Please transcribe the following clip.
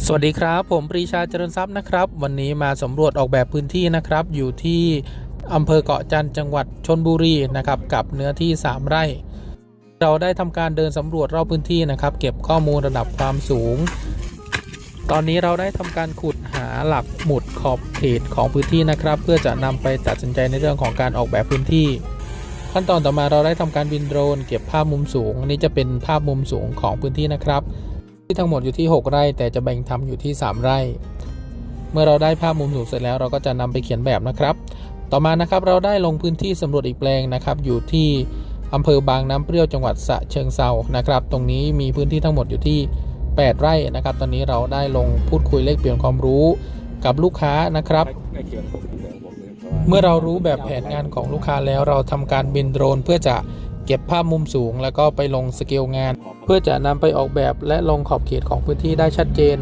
สวัสดีครับ ผมปรีชาเจริญทรัพย์นะครับ วันนี้มาสำรวจออกแบบพื้นที่นะครับ อยู่ที่อำเภอเกาะจันจังหวัดชนบุรีนะครับ กับเนื้อที่ 3 ไร่ เราได้ทำการเดินสำรวจรอบพื้นที่นะครับ เก็บข้อมูลระดับความสูง ตอนนี้เราได้ทำการขุดหาหลักหมุดขอบเขตของพื้นที่นะครับ เพื่อจะนำไปตัดสินใจในเรื่องของการออกแบบพื้นที่ ขั้นตอนต่อมาเราได้ทำการบินโดรน เก็บภาพมุมสูง อันนี่จะเป็นภาพมุมสูงของพื้นที่นะครับ ที่ทั้งหมดอยู่ที่ 6 ไร่ แต่จะแบ่งทำอยู่ที่ 3 ไร่ เมื่อเราได้ภาพมุมสูงเสร็จแล้วเราก็จะนำไปเขียนแบบนะครับ ต่อมานะครับเราได้ลงพื้นที่สำรวจอีกแปลงนะครับ อยู่ที่อำเภอบางน้ำเปรี้ยวจังหวัดสะเชิงเซานะครับ ตรงนี้มีพื้นที่ทั้งหมดอยู่ที่ 8 ไร่นะครับ ตอนนี้เราได้ลงพูดคุยเลขเปลี่ยนความรู้กับลูกค้านะครับเคียงผมเหมือนผมเลยเพราะว่าเมื่อเรารู้แบบแผนงานของลูกค้าแล้วเราทำการบินโดรนเพื่อจะ เก็บภาพมุมสูง แล้วก็ไปลงสเกลงาน เพื่อจะนำไปออกแบบและลงขอบเขตของพื้นที่ได้ชัดเจน